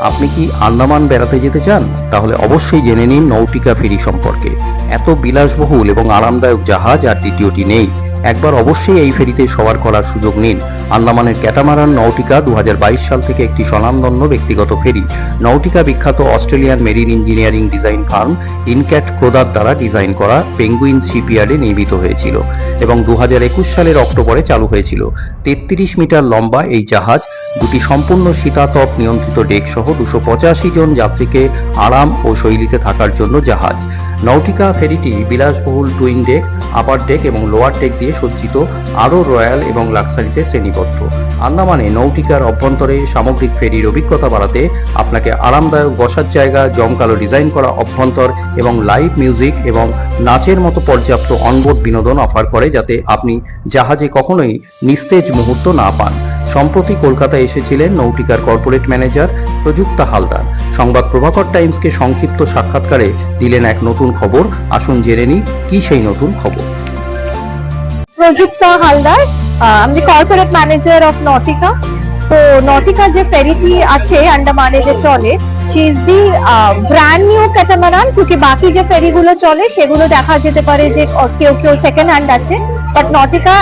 আপনি কি আন্দামান বেড়াতে যেতে চান? তাহলে অবশ্যই জেনে নিন নৌটিকা ফেরি সম্পর্কে। এত বিলাসবহুল এবং আরামদায়ক জাহাজ আর দ্বিতীয়টি নেই। একবার অবশ্যই এই ফেরিতে সওয়ার করার সুযোগ নিন। আন্দামানের ক্যাটামারান নৌটিকা দু সাল থেকে একটি স্বনামধন্য ব্যক্তিগত ফেরি। নৌটিকা বিখ্যাত Australian marine engineering design firm Incat Crowther দ্বারা ডিজাইন করা পেঙ্গুইন শিপইয়ার্ডে নির্মিত হয়েছিল এবং দু হাজার একুশ সালের অক্টোবরে চালু হয়েছিল। তেত্রিশ মিটার লম্বা এই জাহাজ দুটি সম্পূর্ণ শীতাতপ নিয়ন্ত্রিত ডেক সহ দুশো জন যাত্রীকে আরাম ও শৈলীতে থাকার জন্য জাহাজ। নৌটিকা ফেরিটি বিলাসবহুল টুইন ডেক, আপার ডেক এবং লোয়ার ডেক দিয়ে সজ্জিত, আরও রয়্যাল এবং লাক্সারিতে শ্রেণীবদ্ধ। আন্দামানে নৌটিকার অভ্যন্তরে সামগ্রিক ফেরির অভিজ্ঞতা বাড়াতে আপনাকে আরামদায়ক বসার জায়গা, জমকালো ডিজাইন করা অভ্যন্তর এবং লাইভ মিউজিক এবং নাচের মতো পর্যাপ্ত অনবোর্ড বিনোদন অফার করে যাতে আপনি জাহাজে কখনোই নিস্তেজ মুহূর্ত না পান। সম্প্রতি কলকাতায় এসেছিলেন নৌটিকার কর্পোরেট ম্যানেজার প্রযুক্তা হালদার। সংবাদ প্রভাকর টাইমসকে সংক্ষিপ্ত সাক্ষাৎকারে দিলেন এক নতুন খবর। আসুন জেনে নিই, কি সেই নতুন খবর? প্রযুক্তা হালদার আমি কর্পোরেট ম্যানেজার অফ নটিকা তো নটিকা যে ফেরিটি আছে আন্ডামানে যে চলে সিজ দি ব্র্যান্ড নিউ ক্যাটামারান কিউকি বাকি যে ফেরিগুলো চলে, সেগুলো দেখা যেতে পারে যে কেউ কেউ সেকেন্ড হ্যান্ড আছে। বাট নটিকা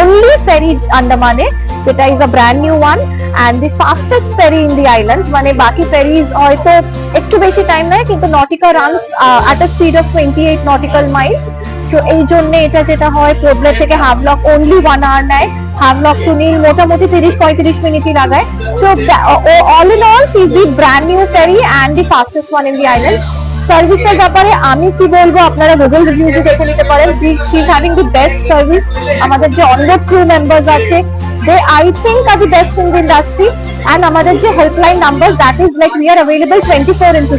অনলি ফেরি আন্ডামানে যেটা is a brand new one and the fastest ferry in the islands মানে বাকি ফেরিজ হয়তো একটু বেশি টাইম নেয়, কিন্তু Nautika runs at a speed of twenty eight nautical miles so এই জন্য এটা যেটা হয় প্রবলেম থেকে হাভলক অনলি ওয়ান আওয়ার নেয়। হাভলক টু নীল মোটামুটি তিরিশ পঁয়ত্রিশ মিনিটই লাগায় so all in all she is the brand new ferry and the fastest one in the island সার্ভিসের ব্যাপারে আমি কি বলব, আপনারা গুগল রিভিউজে দেখে নিতে পারেন। She is having the best service আমাদের যে অনবোর্ড ক্রু মেম্বার্স আছে they I think are the best in the industry and আমাদের যে helpline number that is like we are available twenty four into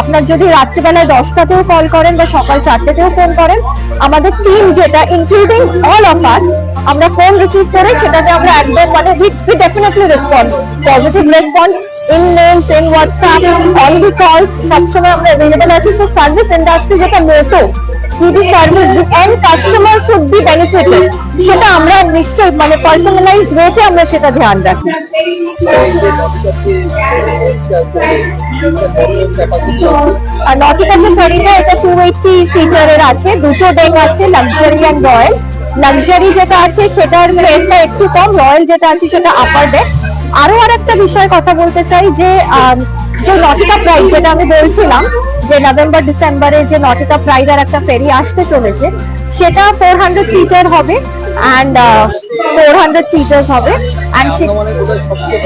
আপনার যদি রাত্রিবেলায় দশটাতেও কল করেন বা সকাল চারটেতেও ফোন করেন, আমাদের টিম যেটা ইনক্লুডিং অল অফ আস আমরা ফোন রিসিভ করে সেটাতে আমরা একদম মানে we definitely respond positive respond in mails in WhatsApp on the calls সবসময় আমরা অ্যাভেলেবল আছি। সো সার্ভিস ইন্ডাস্ট্রি যেটা মোটো কি the service and customer should be benefited সেটা আমরা নিশ্চয়ই মানে পার্সোনালাইজ আমরা সেটা ধ্যান রাখি। আর এটা টু এইটি সিটারের আছে, দুটো ডেক আছে লাক্সারি অ্যান্ড রয়্যাল লাক্সারি যেটা আছে, সেটার রেটটা একটু কম রয়্যাল যেটা আছে, সেটা আপার ডেক আরও আরেকটা বিষয়ে কথা বলতে চাই যে যে নটিকা প্রাইড যেটা আমি বলছিলাম, যে নভেম্বর ডিসেম্বরে যে নটিকা প্রাইড আর একটা ফেরি আসতে চলেছে, সেটা ফোর হান্ড্রেড সিটার হবে অ্যান্ড ফোর হান্ড্রেড সিটার্স হবে অ্যান্ড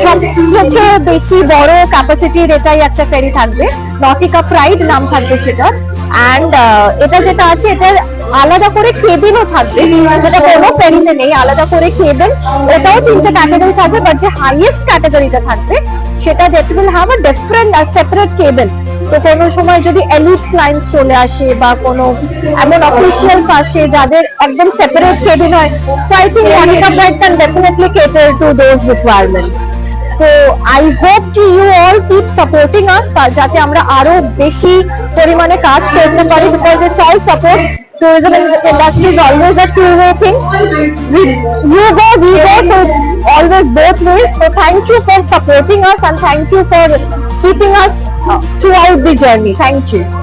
সব থেকে বেশি বড় ক্যাপাসিটির এটাই একটা ফেরি থাকবে নটিকা প্রাইড নাম থাকবে সেটা অ্যান্ড এটা যেটা আছে, এটার আলাদা করে কেবিনও থাকবে। যেটা কোনো ফেরিতে নেই, আলাদা করে কেবিন ওটাও তিনটে ক্যাটাগরি থাকবে বাট যে হাইয়েস্ট ক্যাটাগরিটা থাকবে, সেটা that will have a different separate cabin তো কোনো সময় যদি এলিট ক্লায়েন্টস চলে আসে বা কোনো এমন অফিসিয়ালস আসে যাদের একদম সেপারেট কেবিন হয়, তো I think Monica pride can definitely cater to those requirements তো আই হোপ কি you all keep supporting us যাতে আমরা আরও বেশি পরিমাণে কাজ করতে পারি because it's all support tourism industry is always a two-way thing. You go, we go, so it's always both ways. So thank you for supporting us and thank you for keeping us uh, throughout the journey. Thank you.